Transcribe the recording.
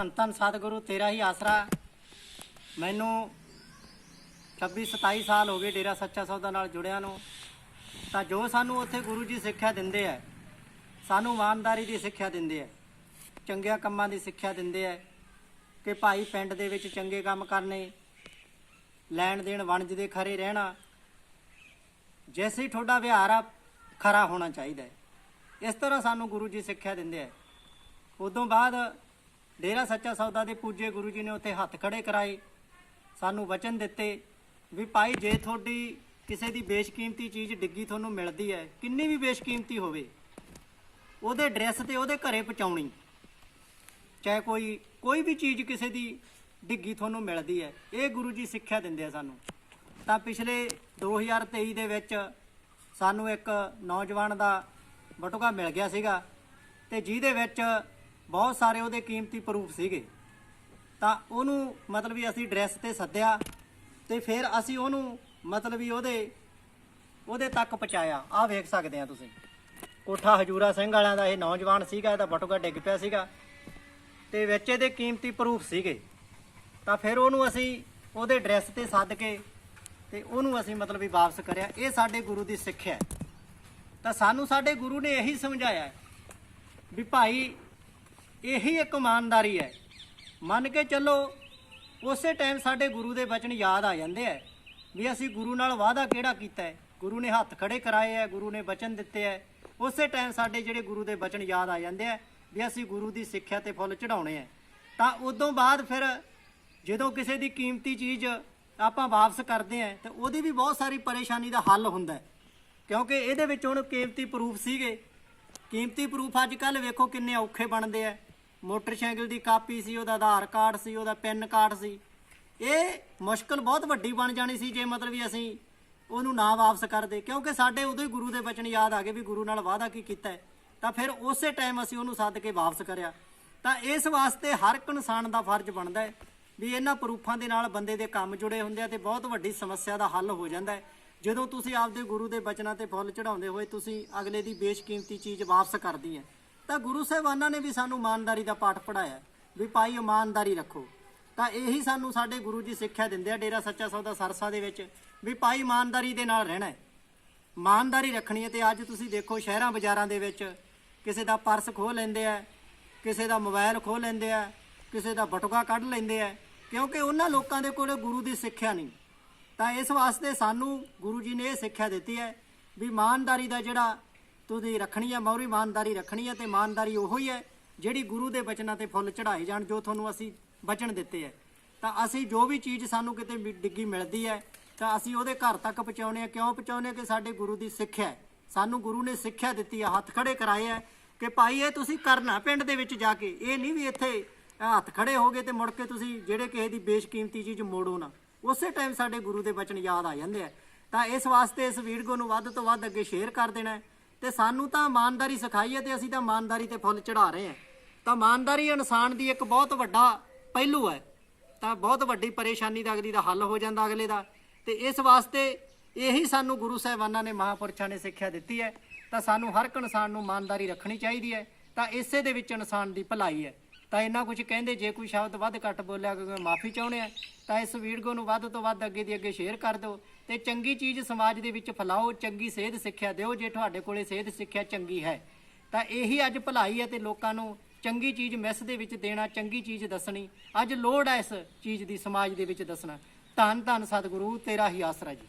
ਧੰਨ ਧੰਨ ਸਤਿਗੁਰੂ, ਤੇਰਾ ਹੀ ਆਸਰਾ ਮੈਨੂੰ 26 27 ਸਾਲ ਹੋ ਗਏ ਡੇਰਾ ਸੱਚਾ ਸੌਦਾ ਨਾਲ ਜੁੜਿਆਂ ਨੂੰ। ਤਾਂ ਜੋ ਸਾਨੂੰ ਉੱਥੇ ਗੁਰੂ ਜੀ ਸਿੱਖਿਆ ਦਿੰਦੇ ਆ ਸਾਨੂੰ ਇਮਾਨਦਾਰੀ ਦੀ ਸਿੱਖਿਆ ਦਿੰਦੇ ਆ ਚੰਗਿਆਂ ਕੰਮਾਂ ਦੀ ਸਿੱਖਿਆ ਦਿੰਦੇ ਆ ਕਿ ਭਾਈ ਪਿੰਡ ਦੇ ਵਿੱਚ ਚੰਗੇ ਕੰਮ ਕਰਨੇ, ਲੈਣ ਦੇਣ ਵਣਜ ਦੇ ਖਰੇ ਰਹਿਣਾ, ਜੈਸੇ ਹੀ ਤੁਹਾਡਾ ਵਿਹਾਰ ਆ, ਖਰਾ ਹੋਣਾ ਚਾਹੀਦਾ ਹੈ ਇਸ ਤਰ੍ਹਾਂ ਸਾਨੂੰ ਗੁਰੂ ਜੀ ਸਿੱਖਿਆ ਦਿੰਦੇ ਆ ਉਦੋਂ ਬਾਅਦ ਡੇਰਾ ਸੱਚਾ ਸੌਦਾ ਦੇ ਪੂਜੇ ਗੁਰੂ ਜੀ ਨੇ ਉੱਥੇ ਹੱਥ ਖੜੇ ਕਰਾਏ। ਸਾਨੂੰ ਵਚਨ ਦਿੱਤੇ ਵੀ ਭਾਈ, ਜੇ ਤੁਹਾਡੀ ਕਿਸੇ ਦੀ ਬੇਸ਼ਕੀਮਤੀ ਚੀਜ਼ ਡਿੱਗੀ ਤੁਹਾਨੂੰ ਮਿਲਦੀ ਹੈ, ਕਿੰਨੀ ਵੀ ਬੇਸ਼ਕੀਮਤੀ ਹੋਵੇ, ਉਹਦੇ ਐਡਰੈਸ ਤੇ ਉਹਦੇ ਘਰੇ ਪਹੁੰਚਾਉਣੀ। ਚਾਹੇ ਕੋਈ ਕੋਈ ਵੀ ਚੀਜ਼ ਕਿਸੇ ਦੀ ਡਿੱਗੀ ਤੁਹਾਨੂੰ ਮਿਲਦੀ ਹੈ, ਇਹ ਗੁਰੂ ਜੀ ਸਿੱਖਿਆ ਦਿੰਦੇ ਆ ਸਾਨੂੰ। ਤਾਂ ਪਿਛਲੇ 2023 ਦੇ ਵਿੱਚ ਸਾਨੂੰ ਇੱਕ ਨੌਜਵਾਨ ਦਾ ਬਟੂਆ ਮਿਲ ਗਿਆ ਸੀਗਾ ਤੇ ਜਿਹਦੇ ਵਿੱਚ ਬਹੁਤ ਸਾਰੇ ਉਹਦੇ ਕੀਮਤੀ ਪ੍ਰੂਫ ਸੀਗੇ। ਤਾਂ ਉਹਨੂੰ ਮਤਲਬ ਵੀ ਅਸੀਂ ਡਰੈਸ ਤੇ ਸੱਦਿਆ ਤੇ ਫਿਰ ਅਸੀਂ ਉਹਨੂੰ ਮਤਲਬ ਵੀ ਉਹਦੇ ਉਹਦੇ ਤੱਕ ਪਹੁੰਚਾਇਆ। ਆਹ ਵੇਖ ਸਕਦੇ ਆ ਤੁਸੀਂ। ਕੋਠਾ ਹਜੂਰਾ ਸਿੰਘ ਵਾਲਿਆਂ ਦਾ ਇਹ ਨੌਜਵਾਨ ਸੀਗਾ, ਇਹਦਾ ਬਟੂਆ ਡਿੱਗ ਪਿਆ ਸੀਗਾ। ਤੇ ਵਿੱਚ ਇਹਦੇ ਕੀਮਤੀ ਪ੍ਰੂਫ ਸੀਗੇ। ਤਾਂ ਫਿਰ ਉਹਨੂੰ ਅਸੀਂ ਉਹਦੇ ਐਡਰੈਸ ਤੇ ਸੱਦ ਕੇ ਤੇ ਉਹਨੂੰ ਅਸੀਂ ਮਤਲਬ ਵੀ ਵਾਪਸ ਕਰਿਆ। ਇਹ ਸਾਡੇ ਗੁਰੂ ਦੀ ਸਿੱਖਿਆ ਹੈ। ਤਾਂ ਸਾਨੂੰ ਸਾਡੇ ਗੁਰੂ ਨੇ ਇਹੀ ਸਮਝਾਇਆ ਵੀ ਭਾਈ ਇਹੀ ਇੱਕ ਇਮਾਨਦਾਰੀ ਹੈ। ਮੰਨ ਕੇ ਚੱਲੋ, ਉਸੇ ਟਾਈਮ ਸਾਡੇ ਗੁਰੂ ਦੇ ਬਚਨ ਯਾਦ ਆ ਜਾਂਦੇ ਆ ਵੀ ਅਸੀਂ ਗੁਰੂ ਨਾਲ ਵਾਅਦਾ ਕਿਹੜਾ ਕੀਤਾ ਹੈ? ਗੁਰੂ ਨੇ ਹੱਥ ਖੜੇ ਕਰਾਏ ਆ, ਗੁਰੂ ਨੇ ਬਚਨ ਦਿੱਤੇ ਆ। ਉਸੇ ਟਾਈਮ ਸਾਡੇ ਜਿਹੜੇ ਗੁਰੂ ਦੇ ਬਚਨ ਯਾਦ ਆ ਜਾਂਦੇ ਆ ਵੀ ਅਸੀਂ ਗੁਰੂ ਦੀ ਸਿੱਖਿਆ ਤੇ ਫੁੱਲ ਚੜਾਉਣੇ ਆ। ਤਾਂ ਉਦੋਂ ਬਾਅਦ ਫਿਰ ਜਦੋਂ ਕਿਸੇ ਦੀ ਕੀਮਤੀ ਚੀਜ਼ ਆਪਾਂ ਵਾਪਸ ਕਰਦੇ ਆ, ਤੇ ਉਹਦੀ ਵੀ ਬਹੁਤ ਸਾਰੀ ਪਰੇਸ਼ਾਨੀ ਦਾ ਹੱਲ ਹੁੰਦਾ ਕਿਉਂਕਿ ਇਹਦੇ ਵਿੱਚ ਹੁਣ ਕੀਮਤੀ ਪ੍ਰੂਫ ਸੀਗੇ। ਕੀਮਤੀ ਪ੍ਰੂਫ ਅੱਜ ਕੱਲ ਵੇਖੋ ਕਿੰਨੇ ਔਖੇ ਬਣਦੇ ਆ। ਮੋਟਰਸਾਈਕਲ ਦੀ ਕਾਪੀ ਸੀ, ਉਹਦਾ ਆਧਾਰ ਕਾਰਡ ਸੀ, ਉਹਦਾ ਪੈਨ ਕਾਰਡ ਸੀ। ਇਹ ਮੁਸ਼ਕਲ ਬਹੁਤ ਵੱਡੀ ਬਣ ਜਾਣੀ ਸੀ, ਜੇ ਮਤਲਬ ਵੀ ਅਸੀਂ ਉਹਨੂੰ ਨਾ ਵਾਪਸ ਕਰਦੇ। ਕਿਉਂਕਿ ਸਾਡੇ ਉਦੋਂ ਹੀ ਗੁਰੂ ਦੇ ਬਚਨ ਯਾਦ ਆ ਗਏ ਵੀ ਗੁਰੂ ਨਾਲ ਵਾਅਦਾ ਕੀ ਕੀਤਾ ਤਾਂ ਫਿਰ ਉਸੇ ਟਾਈਮ ਅਸੀਂ ਉਹਨੂੰ ਸੱਦ ਕੇ ਵਾਪਸ ਕਰਿਆ। ਤਾਂ ਇਸ ਵਾਸਤੇ ਹਰ ਇੱਕ ਇਨਸਾਨ ਦਾ ਫਰਜ਼ ਬਣਦਾ ਹੈ ਵੀ ਇਹਨਾਂ ਪ੍ਰੂਫਾਂ ਦੇ ਨਾਲ ਬੰਦੇ ਦੇ ਕੰਮ ਜੁੜੇ ਹੁੰਦੇ ਆ ਤੇ ਬਹੁਤ ਵੱਡੀ ਸਮੱਸਿਆ ਦਾ ਹੱਲ ਹੋ ਜਾਂਦਾ ਹੈ। ਜਦੋਂ ਤੁਸੀਂ ਆਪਦੇ ਗੁਰੂ ਦੇ ਬਚਨਾਂ ਤੇ ਫੁੱਲ ਚੜਾਉਂਦੇ ਹੋਏ ਤੁਸੀਂ ਅਗਲੇ ਦੀ ਬੇਸ਼ਕੀਮਤੀ ਚੀਜ਼ ਵਾਪਸ ਕਰਦੀ ਹੈ। ਤਾਂ ਗੁਰੂ ਸਾਹਿਬਾਨਾਂ ਨੇ ਵੀ ਸਾਨੂੰ ਇਮਾਨਦਾਰੀ ਦਾ ਪਾਠ ਪੜਾਇਆ ਵੀ ਭਾਈ ਇਮਾਨਦਾਰੀ ਰੱਖੋ। ਤਾਂ ਇਹੀ ਸਾਨੂੰ ਸਾਡੇ ਗੁਰੂ ਜੀ ਸਿੱਖਿਆ ਦਿੰਦੇ ਆ ਡੇਰਾ ਸੱਚਾ ਸੌਦਾ ਸਰਸਾ ਦੇ ਵਿੱਚ, ਵੀ ਭਾਈ ਇਮਾਨਦਾਰੀ ਦੇ ਨਾਲ ਰਹਿਣਾ ਹੈ। ਇਮਾਨਦਾਰੀ ਰੱਖਣੀ ਹੈ ਤੇ ਅੱਜ ਤੁਸੀਂ ਦੇਖੋ ਸ਼ਹਿਰਾਂ ਬਾਜ਼ਾਰਾਂ ਦੇ ਵਿੱਚ ਕਿਸੇ ਦਾ ਪਰਸ ਖੋਹ ਲੈਂਦੇ ਆ, ਕਿਸੇ ਦਾ ਮੋਬਾਈਲ ਖੋਹ ਲੈਂਦੇ ਆ, ਕਿਸੇ ਦਾ ਬਟੂਆ ਕੱਢ ਲੈਂਦੇ ਆ, ਕਿਉਂਕਿ ਉਹਨਾਂ ਲੋਕਾਂ ਦੇ ਕੋਲ ਗੁਰੂ ਦੀ ਸਿੱਖਿਆ ਨਹੀਂ। ਤਾਂ ਇਸ ਵਾਸਤੇ ਸਾਨੂੰ ਗੁਰੂ ਜੀ ਨੇ ਇਹ ਸਿੱਖਿਆ ਦਿੱਤੀ ਹੈ ਵੀ ਇਮਾਨਦਾਰੀ ਦਾ ਜਿਹੜਾ ਤੁਸੀਂ ਰੱਖਣੀ ਹੈ ਮੌਰੀ ਇਮਾਨਦਾਰੀ ਰੱਖਣੀ ਹੈ ਤੇ ਇਮਾਨਦਾਰੀ ਉਹੋ ਹੀ ਹੈ ਜਿਹੜੀ ਗੁਰੂ ਦੇ ਬਚਨਾਂ ਤੇ ਫੁੱਲ ਚੜਾਏ ਜਾਣ ਜੋ ਤੁਹਾਨੂੰ ਅਸੀਂ ਬਚਨ ਦਿੱਤੇ ਹੈ ਤਾਂ ਅਸੀਂ ਜੋ ਵੀ ਚੀਜ਼ ਸਾਨੂੰ ਕਿਤੇ ਡਿੱਗੀ ਮਿਲਦੀ ਹੈ ਤਾਂ ਅਸੀਂ ਉਹਦੇ ਘਰ ਤੱਕ ਪਹੁੰਚਾਉਣੇ ਆ। ਕਿਉਂ ਪਹੁੰਚਾਉਣੇ? ਆ ਕਿ ਸਾਡੇ ਗੁਰੂ ਦੀ ਸਿੱਖਿਆ ਸਾਨੂੰ ਗੁਰੂ ਨੇ ਸਿੱਖਿਆ ਦਿੱਤੀ ਹੈ ਹੱਥ ਖੜੇ ਕਰਾਏ ਹੈ ਕਿ ਭਾਈ ਇਹ ਤੁਸੀਂ ਕਰਨਾ ਪਿੰਡ ਦੇ ਵਿੱਚ ਜਾ ਕੇ ਇਹ ਨਹੀਂ ਵੀ ਇੱਥੇ ਅਹ, ਹੱਥ ਖੜੇ ਹੋਗੇ ਤੇ ਮੁੜ ਕੇ ਤੁਸੀਂ ਜਿਹੜੇ ਕਿਸੇ ਦੀ ਬੇਸ਼ਕੀਮਤੀ ਚੀਜ਼ ਮੋੜੋ ਨਾ। ਉਸੇ ਟਾਈਮ ਸਾਡੇ ਗੁਰੂ ਦੇ ਬਚਨ ਯਾਦ ਆ ਜਾਂਦੇ ਆ। ਤਾਂ ਇਸ ਵਾਸਤੇ ਇਸ ਵੀਡੀਓ ਨੂੰ ਵੱਧ ਤੋਂ ਵੱਧ ਅੱਗੇ ਸ਼ੇਅਰ ਕਰ ਦੇਣਾ ਤੇ ਸਾਨੂੰ ਤਾਂ ਇਮਾਨਦਾਰੀ ਸਿਖਾਈ ਹੈ ਤੇ ਅਸੀਂ ਤਾਂ ਇਮਾਨਦਾਰੀ ਤੇ ਫੁੱਲ ਚੜਾ ਰਹੇ ਹਾਂ। ਤਾਂ ਇਮਾਨਦਾਰੀ ਇਨਸਾਨ ਦੀ ਇੱਕ ਬਹੁਤ ਵੱਡਾ ਪਹਿਲੂ ਹੈ। ਤਾਂ ਬਹੁਤ ਵੱਡੀ ਪਰੇਸ਼ਾਨੀ ਦਾ ਅਗਲੀ ਦਾ ਹੱਲ ਹੋ ਜਾਂਦਾ ਅਗਲੇ ਦਾ। ਤੇ ਇਸ ਵਾਸਤੇ ਇਹੀ ਸਾਨੂੰ ਗੁਰੂ ਸਾਹਿਬਾਨਾਂ ਨੇ ਮਹਾਪੁਰਸ਼ਾਂ ਨੇ ਸਿੱਖਿਆ ਦਿੱਤੀ ਹੈ। ਤਾਂ ਸਾਨੂੰ ਹਰ ਇੱਕ ਇਨਸਾਨ ਨੂੰ ਇਮਾਨਦਾਰੀ ਰੱਖਣੀ ਚਾਹੀਦੀ ਹੈ। ਤਾਂ ਇਸੇ ਦੇ ਵਿੱਚ ਇਨਸਾਨ ਦੀ ਭਲਾਈ ਹੈ। ਤਾਂ ਇੰਨਾ ਕੁਝ ਕਹਿੰਦੇ, ਜੇ ਕੋਈ ਸ਼ਬਦ ਵੱਧ ਘੱਟ ਬੋਲਿਆ ਕਿਉਂਕਿ ਮਾਫੀ ਚਾਹੁੰਦੇ ਆ ਤਾਂ ਇਸ ਵੀਡੀਓ ਨੂੰ ਵੱਧ ਤੋਂ ਵੱਧ ਅੱਗੇ ਦੀ ਅੱਗੇ ਸ਼ੇਅਰ ਕਰ ਦਿਓ ਤੇ ਚੰਗੀ ਚੀਜ਼ ਸਮਾਜ ਦੇ ਵਿੱਚ ਫੈਲਾਓ, ਚੰਗੀ ਸਿਹਤ ਸਿੱਖਿਆ ਦਿਓ, ਜੇ ਤੁਹਾਡੇ ਕੋਲੇ ਸਿਹਤ ਸਿੱਖਿਆ ਚੰਗੀ ਹੈ। ਤਾਂ ਇਹੀ ਅੱਜ ਭਲਾਈ ਹੈ ਤੇ ਲੋਕਾਂ ਨੂੰ ਚੰਗੀ ਚੀਜ਼ ਮਿਸ ਦੇ ਵਿੱਚ ਦੇਣਾ, ਚੰਗੀ ਚੀਜ਼ ਦੱਸਣੀ, ਅੱਜ ਲੋੜ ਹੈ ਇਸ ਚੀਜ਼ ਦੀ ਸਮਾਜ ਦੇ ਵਿੱਚ ਦੱਸਣਾ। ਧੰਨ ਧੰਨ ਸਤਿਗੁਰੂ, ਤੇਰਾ ਹੀ ਆਸਰਾ ਜੀ।